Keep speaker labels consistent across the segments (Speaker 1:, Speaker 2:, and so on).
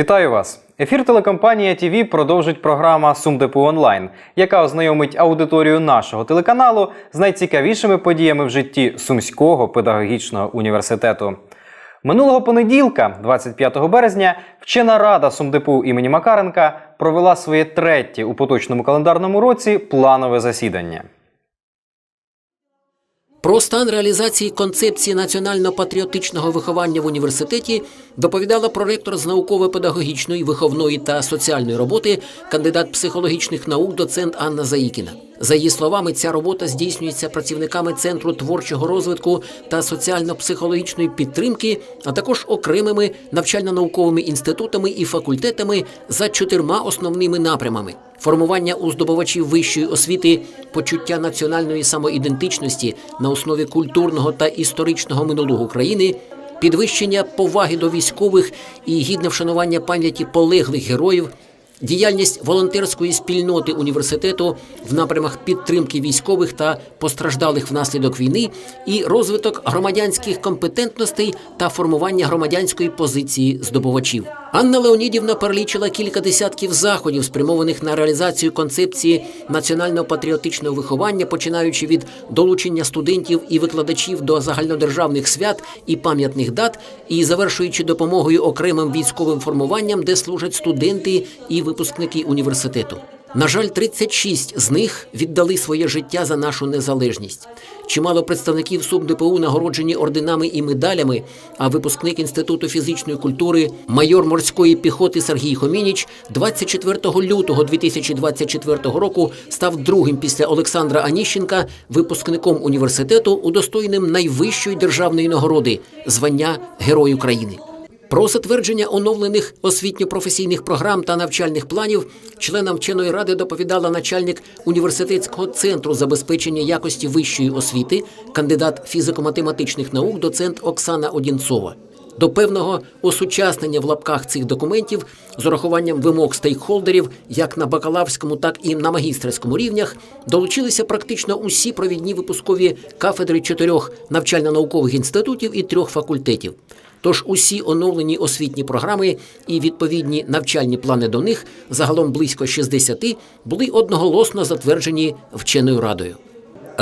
Speaker 1: Вітаю вас! Ефір телекомпанія ТВ продовжить програма Сумдепу онлайн, яка ознайомить аудиторію нашого телеканалу з найцікавішими подіями в житті Сумського педагогічного університету. Минулого понеділка, 25 березня, вчена рада Сумдепу імені Макаренка провела своє третє у поточному календарному році планове засідання.
Speaker 2: Про стан реалізації концепції національно-патріотичного виховання в університеті доповідала проректор з науково-педагогічної, виховної та соціальної роботи, кандидат психологічних наук, доцент Анна Заїкіна. За її словами, ця робота здійснюється працівниками центру творчого розвитку та соціально-психологічної підтримки, а також окремими навчально-науковими інститутами і факультетами за чотирма основними напрямами: формування у здобувачів вищої освіти, почуття національної самоідентичності на основі культурного та історичного минулого країни. Підвищення поваги до військових і гідне вшанування пам'яті полеглих героїв, діяльність волонтерської спільноти університету в напрямах підтримки військових та постраждалих внаслідок війни, і розвиток громадянських компетентностей та формування громадянської позиції здобувачів. Анна Леонідівна перелічила кілька десятків заходів, спрямованих на реалізацію концепції національно-патріотичного виховання, починаючи від долучення студентів і викладачів до загальнодержавних свят і пам'ятних дат, і завершуючи допомогою окремим військовим формуванням, де служать студенти і випускники університету. На жаль, 36 з них віддали своє життя за нашу незалежність. Чимало представників СумДПУ нагороджені орденами і медалями. А випускник інституту фізичної культури, майор морської піхоти Сергій Хомініч 24 лютого 2024 року став другим після Олександра Аніщенка випускником університету, удостоєним найвищої державної нагороди звання Герой України. Про затвердження оновлених освітньо-професійних програм та навчальних планів членам вченої ради доповідала начальник університетського центру забезпечення якості вищої освіти, кандидат фізико-математичних наук, доцент Оксана Одінцова. До певного осучаснення в лапках цих документів з урахуванням вимог стейкхолдерів, як на бакалаврському, так і на магістерському рівнях, долучилися практично усі провідні випускові кафедри чотирьох навчально-наукових інститутів і трьох факультетів. Тож усі оновлені освітні програми і відповідні навчальні плани до них, загалом близько 60, були одноголосно затверджені вченою радою.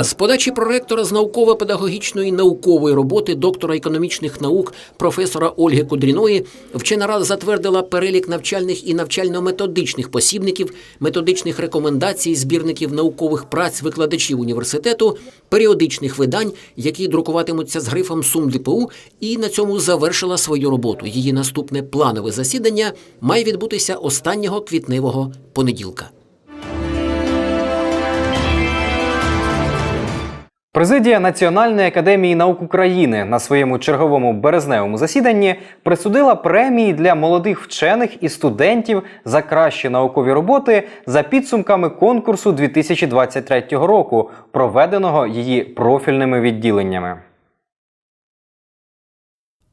Speaker 2: З подачі проректора з науково-педагогічної наукової роботи доктора економічних наук професора Ольги Кудріної вчена рада затвердила перелік навчальних і навчально-методичних посібників, методичних рекомендацій, збірників наукових праць викладачів університету, періодичних видань, які друкуватимуться з грифом СумДПУ, і на цьому завершила свою роботу. Її наступне планове засідання має відбутися останнього квітневого понеділка.
Speaker 1: Президія Національної академії наук України на своєму черговому березневому засіданні присудила премії для молодих вчених і студентів за кращі наукові роботи за підсумками конкурсу 2023 року, проведеного її профільними відділеннями.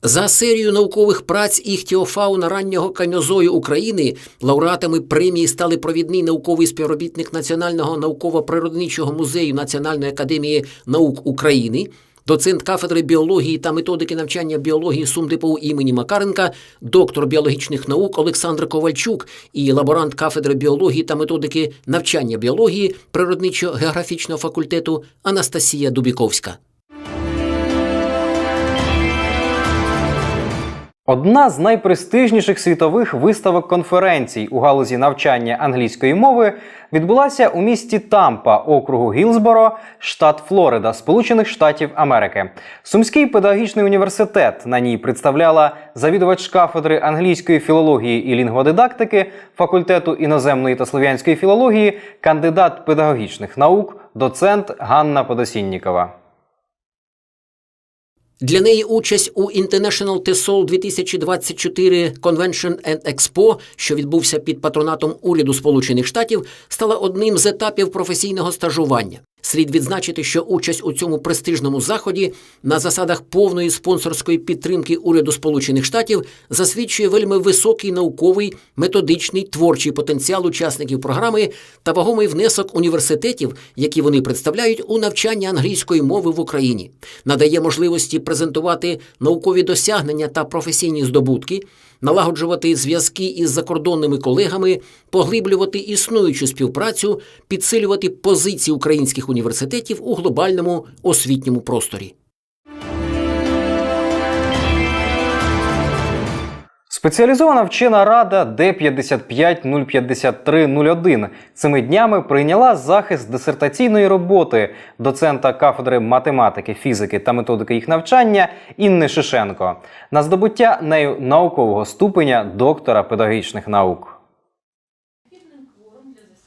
Speaker 2: За серію наукових праць іхтіофауна раннього каньозою України лауреатами премії стали провідний науковий співробітник Національного науково-природничого музею Національної академії наук України, доцент кафедри біології та методики навчання біології СумДПУ імені Макаренка, доктор біологічних наук Олександр Ковальчук і лаборант кафедри біології та методики навчання біології природничо-географічного факультету Анастасія Дубіковська.
Speaker 1: Одна з найпрестижніших світових виставок конференцій у галузі навчання англійської мови відбулася у місті Тампа, округу Гілсборо, штат Флорида, Сполучених Штатів Америки. Сумський педагогічний університет на ній представляла завідувач кафедри англійської філології і лінгводидактики факультету іноземної та слов'янської філології, кандидат педагогічних наук, доцент Ганна Подосіннікова.
Speaker 2: Для неї участь у International TESOL 2024 Convention and Expo, що відбувся під патронатом уряду Сполучених Штатів, стала одним з етапів професійного стажування. Слід відзначити, що участь у цьому престижному заході на засадах повної спонсорської підтримки уряду Сполучених Штатів засвідчує вельми високий науковий, методичний, творчий потенціал учасників програми та вагомий внесок університетів, які вони представляють у навчання англійської мови в Україні, надає можливості презентувати наукові досягнення та професійні здобутки, налагоджувати зв'язки із закордонними колегами, поглиблювати існуючу співпрацю, підсилювати позиції українських університетів у глобальному освітньому просторі.
Speaker 1: Спеціалізована вчена рада Д-55-053-01 цими днями прийняла захист дисертаційної роботи доцента кафедри математики, фізики та методики їх навчання Інни Шишенко на здобуття нею наукового ступеня доктора педагогічних наук.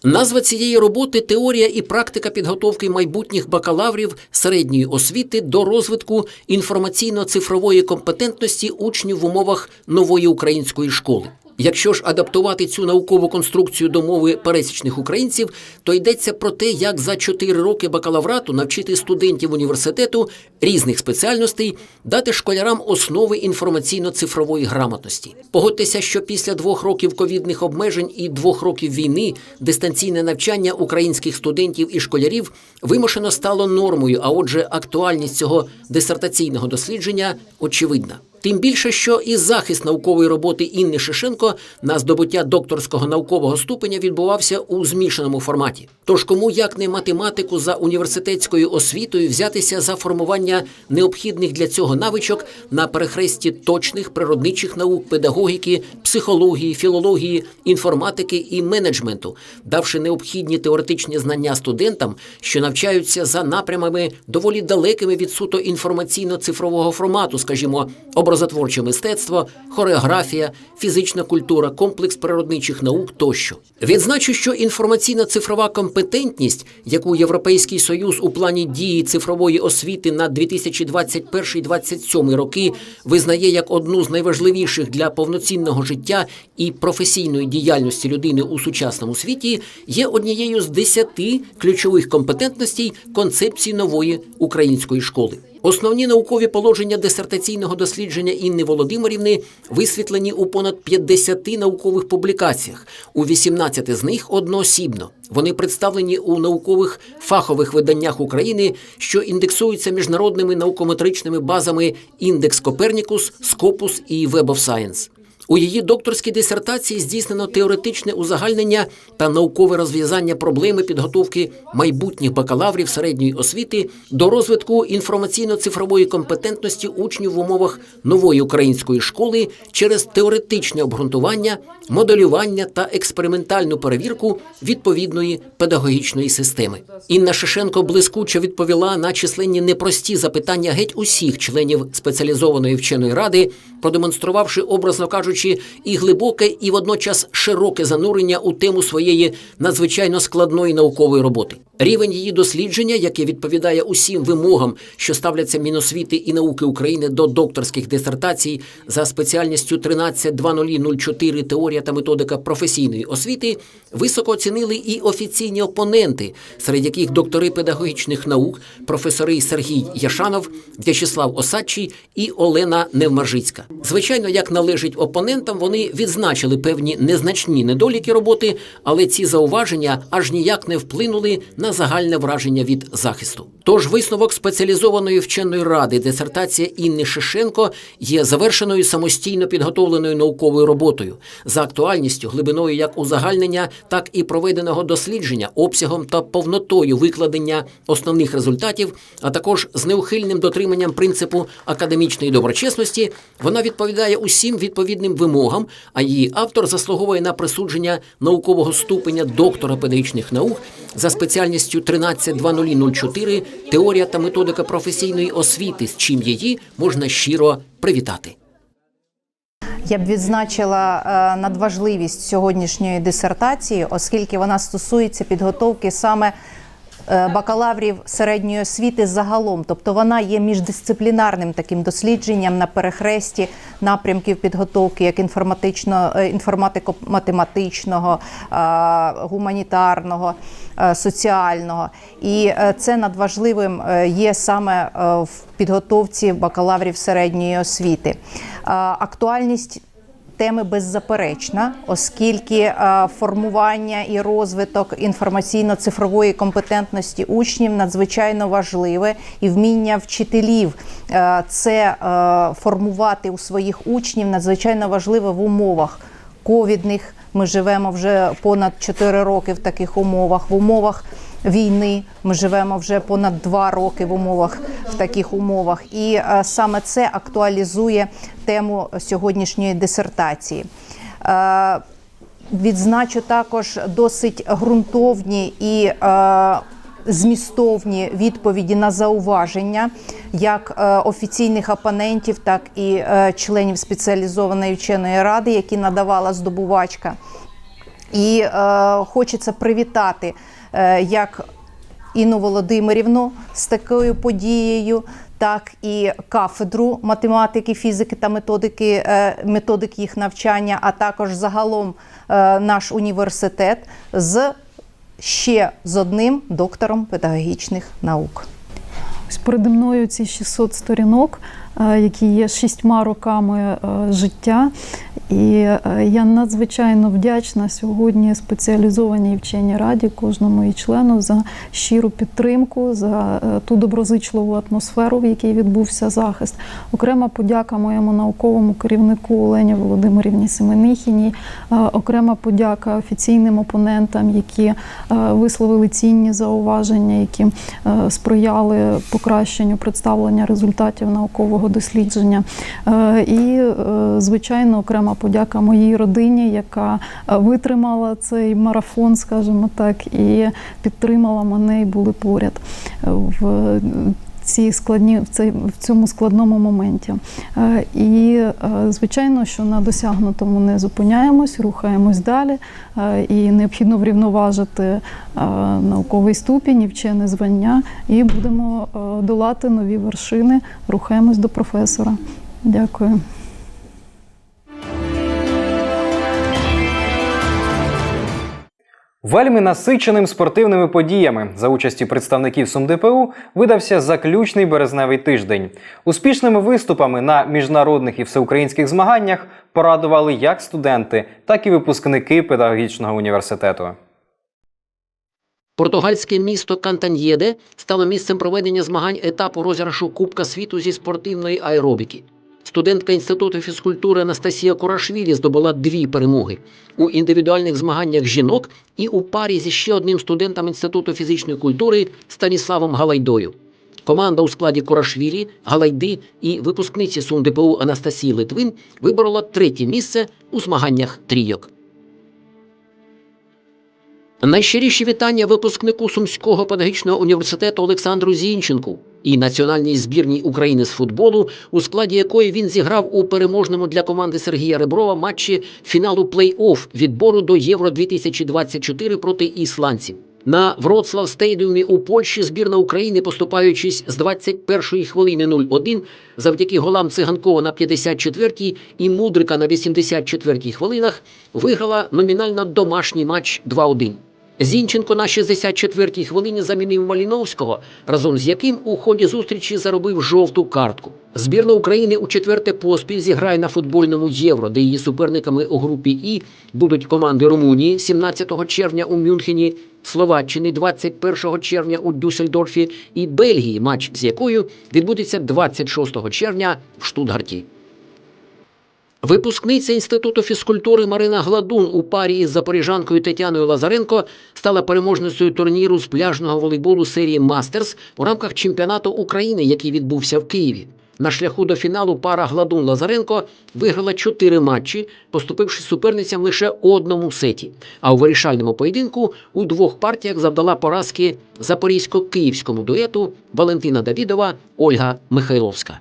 Speaker 2: Назва цієї роботи теорія і практика підготовки майбутніх бакалаврів середньої освіти до розвитку інформаційно-цифрової компетентності учнів в умовах нової української школи. Якщо ж адаптувати цю наукову конструкцію до мови пересічних українців, то йдеться про те, як за 4 роки бакалаврату навчити студентів університету різних спеціальностей, дати школярам основи інформаційно-цифрової грамотності. Погодьтеся, що після двох років ковідних обмежень і двох років війни дистанційне навчання українських студентів і школярів вимушено стало нормою. А отже, актуальність цього дисертаційного дослідження очевидна. Тим більше, що і захист наукової роботи Інни Шишенко на здобуття докторського наукового ступеня відбувався у змішаному форматі. Тож кому як не математику за університетською освітою взятися за формування необхідних для цього навичок на перехресті точних природничих наук, педагогіки, психології, філології, інформатики і менеджменту, давши необхідні теоретичні знання студентам, що навчаються за напрямами доволі далекими від суто інформаційно-цифрового формату, скажімо, образотворче мистецтво, хореографія, фізична культура, комплекс природничих наук тощо. Відзначу, що інформаційна цифрова компетентність, яку Європейський Союз у плані дії цифрової освіти на 2021-2027 роки визнає як одну з найважливіших для повноцінного життя і професійної діяльності людини у сучасному світі, є однією з десяти ключових компетентностей концепції нової української школи. Основні наукові положення дисертаційного дослідження Інни Володимирівни висвітлені у понад 50 наукових публікаціях, у 18 з них одноосібно. Вони представлені у наукових фахових виданнях України, що індексуються міжнародними наукометричними базами Індекс Копернікус, Скопус і Web of Science. У її докторській дисертації здійснено теоретичне узагальнення та наукове розв'язання проблеми підготовки майбутніх бакалаврів середньої освіти до розвитку інформаційно-цифрової компетентності учнів в умовах нової української школи через теоретичне обґрунтування, моделювання та експериментальну перевірку відповідної педагогічної системи. Інна Шишенко блискуче відповіла на численні непрості запитання геть усіх членів спеціалізованої вченої ради, продемонструвавши, образно кажучи, і глибоке, і водночас широке занурення у тему своєї надзвичайно складної наукової роботи. Рівень її дослідження, яке відповідає усім вимогам, що ставляться Міносвіти і науки України до докторських дисертацій за спеціальністю 13.0004 теорія та методика професійної освіти, високо оцінили і офіційні опоненти, серед яких доктори педагогічних наук, професори Сергій Яшанов, В'ячеслав Осадчий і Олена Невмаржицька. Звичайно, як належить опонентам, вони відзначили певні незначні недоліки роботи, але ці зауваження аж ніяк не вплинули на загальне враження від захисту. Тож висновок спеціалізованої вченої ради дисертація Інни Шишенко є завершеною самостійно підготовленою науковою роботою за актуальністю, глибиною як узагальнення, так і проведеного дослідження, обсягом та повнотою викладення основних результатів, а також з неухильним дотриманням принципу академічної доброчесності. Вона відповідає усім відповідним вимогам, а її автор заслуговує на присудження наукового ступеня доктора педагогічних наук за спеціальністю 13.0004 теорія та методика професійної освіти, з чим її можна щиро привітати.
Speaker 3: Я б відзначила е, надважливість сьогоднішньої дисертації, оскільки вона стосується підготовки саме бакалаврів середньої освіти загалом. Тобто вона є міждисциплінарним таким дослідженням на перехресті напрямків підготовки, як е, інформатико-математичного, е, гуманітарного, е, соціального. І е, це надважливим е, є саме е, в підготовці бакалаврів середньої освіти. Е, Актуальність теми беззаперечна, оскільки е, формування і розвиток інформаційно-цифрової компетентності учнів надзвичайно важливе, і вміння вчителів е, це е, формувати у своїх учнів надзвичайно важливе в умовах ковідних. Ми живемо вже понад 4 роки в таких умовах, в умовах війни. Ми живемо вже понад 2 роки в умовах в таких умовах, і е, саме це актуалізує тему сьогоднішньої дисертації. Е, Відзначу також досить ґрунтовні і е, змістовні відповіді на зауваження як офіційних опонентів, так і членів спеціалізованої вченої ради, які надавала здобувачка. І е, хочеться привітати е, як Інну Володимирівну з такою подією, так і кафедру математики, фізики та методики, е, методик їх навчання, а також загалом е, наш університет з ще з одним доктором педагогічних наук.
Speaker 4: Ось переді мною ці 600 сторінок, е, які є шістьма роками е, життя. І е, я надзвичайно вдячна сьогодні спеціалізованій вченій раді, кожному її члену за щиру підтримку, за е, ту доброзичливу атмосферу, в якій відбувся захист. Окрема подяка моєму науковому керівнику Олені Володимирівні Семенихіній, е, окрема подяка офіційним опонентам, які висловили цінні зауваження, які сприяли покращенню представлення результатів наукового дослідження. І, звичайно, окрема подяка моїй родині, яка е, витримала цей марафон, скажімо так, і підтримала мене і були поряд е, в ці складні в цей в цьому складному моменті. Е, І е, звичайно, що на досягнутому не зупиняємось, рухаємось далі, е, і необхідно врівноважити е, науковий ступінь і вчене звання, і будемо е, долати нові вершини. Рухаємось до професора. Дякую.
Speaker 1: Вельми насиченим спортивними подіями за участі представників СумДПУ видався заключний березневий тиждень. Успішними виступами на міжнародних і всеукраїнських змаганнях порадували як студенти, так і випускники педагогічного університету.
Speaker 2: Португальське місто Кантаньєде стало місцем проведення змагань етапу розіграшу Кубка світу зі спортивної аеробіки. Студентка інституту фізкультури Анастасія Курашвілі здобула дві перемоги у індивідуальних змаганнях жінок і у парі зі ще одним студентом інституту фізичної культури Станіславом Галайдою. Команда у складі Курашвілі, Галайди і випускниці СумДПУ Анастасії Литвин виборола третє місце у змаганнях трійок. Найщиріші вітання випускнику Сумського педагогічного університету Олександру Зінченку і національній збірній України з футболу, у складі якої він зіграв у переможному для команди Сергія Реброва матчі фіналу плей-офф відбору до Євро 2024 проти ісландців. На Вроцлав стадіумі у Польщі збірна України, поступаючись з 21-ї хвилини 0-1, завдяки голам Циганкова на 54-й і Мудрика на 84-й хвилинах, виграла номінально домашній матч 2-1. Зінченко на 64-й хвилині замінив Маліновського, разом з яким у ході зустрічі заробив жовту картку. Збірна України у четверте поспіль зіграє на футбольному євро, де її суперниками у групі І будуть команди Румунії 17 червня у Мюнхені, Словаччини 21 червня у Дюссельдорфі і Бельгії, матч з якою відбудеться 26 червня в Штутгарті. Випускниця Інституту фізкультури Марина Гладун у парі із запоріжанкою Тетяною Лазаренко стала переможницею турніру з пляжного волейболу серії Мастерс у рамках чемпіонату України, який відбувся в Києві. На шляху до фіналу пара Гладун Лазаренко виграла чотири матчі, поступивши суперницям лише одному сеті. А у вирішальному поєдинку у двох партіях завдала поразки запорізько-київському дуету Валентина Давідова Ольга Михайловська.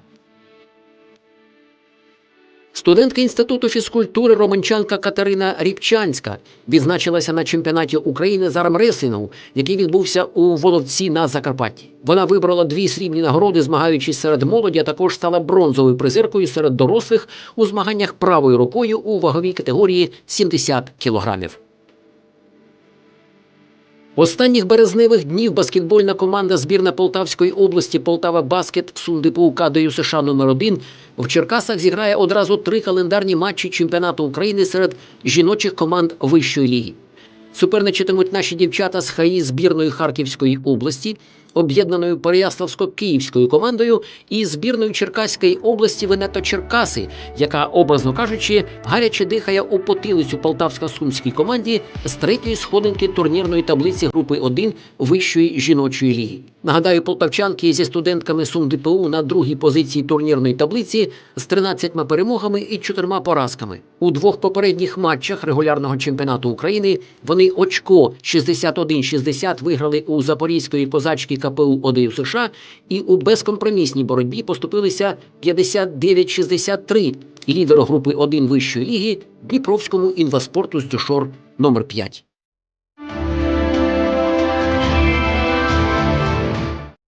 Speaker 2: Студентка інституту фізкультури романчанка Катерина Ріпчанська відзначилася на чемпіонаті України з армреслінгу, який відбувся у Воловці на Закарпатті. Вона вибрала дві срібні нагороди, змагаючись серед молоді, а також стала бронзовою призеркою серед дорослих у змаганнях правою рукою у ваговій категорії 70 кілограмів. Останніх березневих днів баскетбольна команда збірна Полтавської області Полтава Баскет в Сундипу Кадою США номер 1 в Черкасах зіграє одразу три календарні матчі чемпіонату України серед жіночих команд вищої ліги. Суперничатимуть наші дівчата з ХАІ збірної Харківської області, об'єднаною Переяславсько-Київською командою і збірною Черкаської області Венето Черкаси, яка, образно кажучи, гаряче дихає у потилицю Полтавсько-Сумській команді з третьої сходинки турнірної таблиці групи 1 вищої жіночої ліги. Нагадаю, полтавчанки зі студентками Сум ДПУ на другій позиції турнірної таблиці з 13 перемогами і 4 поразками. У двох попередніх матчах регулярного чемпіонату України вони очко 61-60 виграли у Запорізької козачки КПУ ОДЮ США і у безкомпромісній боротьбі поступилися 59-63 лідеру групи 1 вищої ліги Дніпровському інваспорту з Дюшор номер 5.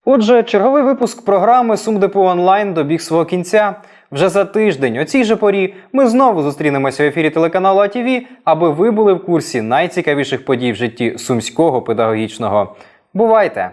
Speaker 1: Отже, черговий випуск програми СумДепо онлайн добіг свого кінця. Вже за тиждень о цій же порі ми знову зустрінемося в ефірі телеканалу АТВ, аби ви були в курсі найцікавіших подій в житті сумського педагогічного. Бувайте!